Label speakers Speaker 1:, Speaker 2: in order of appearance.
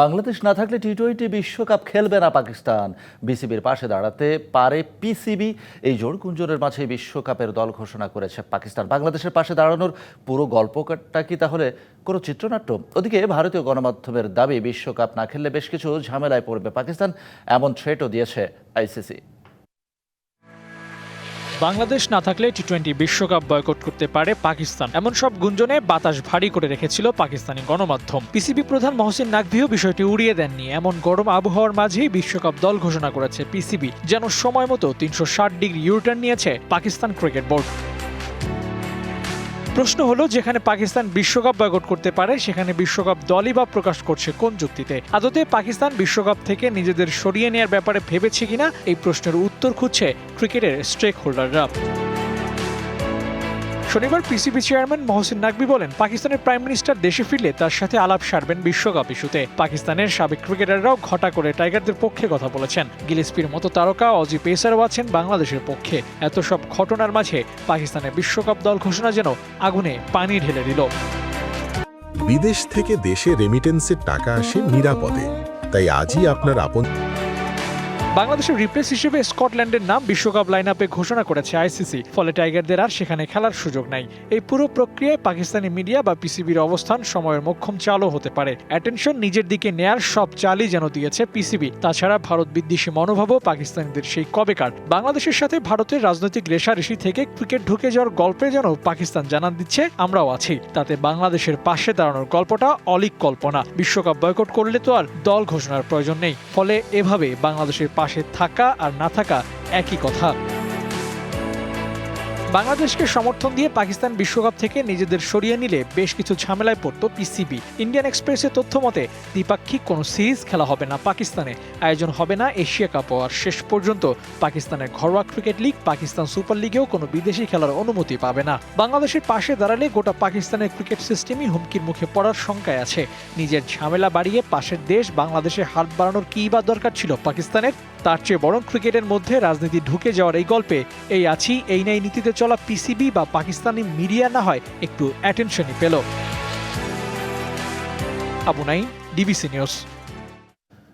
Speaker 1: বাংলাদেশ না থাকলে T twenty বিশ্বকাপ খেলবে না পাকিস্তান। বিসিবির পাশে দাঁড়াতে পারে পিসিবি এই জোর গুঞ্জনের মাঝে বিশ্বকাপের দল ঘোষণা করেছে পাকিস্তান। বাংলাদেশের পাশে দাঁড়ানোর পুরো গল্পটা কি তাহলে কোনো চিত্রনাট্য? ওদিকে ভারতীয় গণমাধ্যমের দাবি, বিশ্বকাপ না খেললে বেশ কিছু ঝামেলায় পড়বে পাকিস্তান। এমন থ্রেটও দিয়েছে আইসিসি।
Speaker 2: বাংলাদেশ না থাকলে টি টোয়েন্টি বিশ্বকাপ বয়কট করতে পারে পাকিস্তান। এমন সব গুঞ্জনে বাতাস ভারী করে রেখেছিল পাকিস্তানি গণমাধ্যম। পিসিবি প্রধান মহসিন নাকভিও বিষয়টি উড়িয়ে দেননি। এমন গরম আবহাওয়ার মাঝেই বিশ্বকাপ দল ঘোষণা করেছে পিসিবি, যেন সময় মতো তিনশো ষাট ডিগ্রি ইউটার্ন নিয়েছে পাকিস্তান ক্রিকেট বোর্ড। প্রশ্ন হলো, যেখানে পাকিস্তান বিশ্বকাপ বয়কট করতে পারে, সেখানে বিশ্বকাপ দলই বা প্রকাশ করছে কোন যুক্তিতে? আদতে পাকিস্তান বিশ্বকাপ থেকে নিজেদের সরিয়ে নেওয়ার ব্যাপারে ভেবেছে কিনা? এই প্রশ্নের উত্তর খুঁজছে ক্রিকেটের স্টেক হোল্ডাররা শনিবার পিসিবি চেয়ারম্যান মহসিন নাকবি বলেন, পাকিস্তানের প্রাইম মিনিস্টার দেশে ফিরলে তার সাথে আলাপ সারবেন বিশ্বকাপ ইস্যুতে। পাকিস্তানের সাবেক ক্রিকেটাররাও ঘটা করে টাইগারদের পক্ষে কথা বলেছেন। গিলেস্পির মতো তারকা অজি পেসারও আছেন বাংলাদেশের পক্ষে। এত সব ঘটনার মাঝে পাকিস্তানের বিশ্বকাপ দল ঘোষণা যেন আগুনে পানি ঢেলে দিল।
Speaker 3: বিদেশ থেকে দেশে রেমিটেন্সের টাকা আসে নিরাপদে। তাই আজই আপনার আপন
Speaker 2: বাংলাদেশের রিপ্লেস হিসেবে স্কটল্যান্ডের নাম বিশ্বকাপ লাইন আপে ঘোষণা করেছে আইসিসি। ফলে টাইগারদের আর সেখানে খেলার সুযোগ নাই। এই পুরো প্রক্রিয়ায় পাকিস্তানি মিডিয়া বা পিসিবির অবস্থান সময়ের মোক্ষম চালও হতে পারে। অ্যাটেনশন নিজের দিকে নেয়ার সব চালই যেন দিয়েছে পিসিবি। তাছাড়া ভারত বিদ্বেষী মনোভাবও পাকিস্তানিদের সেই কবেকার। বাংলাদেশের সাথে ভারতের রাজনৈতিক রেশারেশি থেকে ক্রিকেট ঢুকে যাওয়ার গল্পে যেন পাকিস্তান জানান দিচ্ছে, আমরাও আছি। তাতে বাংলাদেশের পাশে দাঁড়ানোর গল্পটা অলিক কল্পনা। বিশ্বকাপ বয়কট করলে তো আর দল ঘোষণার প্রয়োজন নেই। ফলে এভাবে বাংলাদেশের পাশে থাকা আর না থাকা একই কথা। বাংলাদেশকে সমর্থন দিয়ে পাকিস্তান বিশ্বকাপ থেকে নিজেদের সরিয়ে নিলে বেশ কিছু ঝামেলায় পড়ত পিসিবি ইন্ডিয়ান এক্সপ্রেসের তথ্য মতে, দ্বিপাক্ষিক কোনো সিরিজ খেলা হবে না পাকিস্তানে। আয়োজন হবে না এশিয়া কাপও। আর শেষ পর্যন্ত পাকিস্তানের ঘরোয়া ক্রিকেট লিগ পাকিস্তান সুপার লিগেও কোনো বিদেশি খেলার অনুমতি পাবে না। বাংলাদেশের পাশে দাঁড়ালে গোটা পাকিস্তানের ক্রিকেট সিস্টেমই হুমকির মুখে পড়ার শঙ্কায় আছে। নিজের ঝামেলা বাড়িয়ে পাশের দেশ বাংলাদেশে হাত বাড়ানোর কী বা দরকার ছিল পাকিস্তানের? তার চেয়ে বরং ক্রিকেটের মধ্যে রাজনীতি ঢুকে যাওয়ার এই গল্পে, এই আছি, এই নাই নীতিতে চলা পিসিবি বা পাকিস্তানি মিডিয়া না হয় একটু অ্যাটেনশনই পেল। আবু নাই ডিবিসি নিউজ।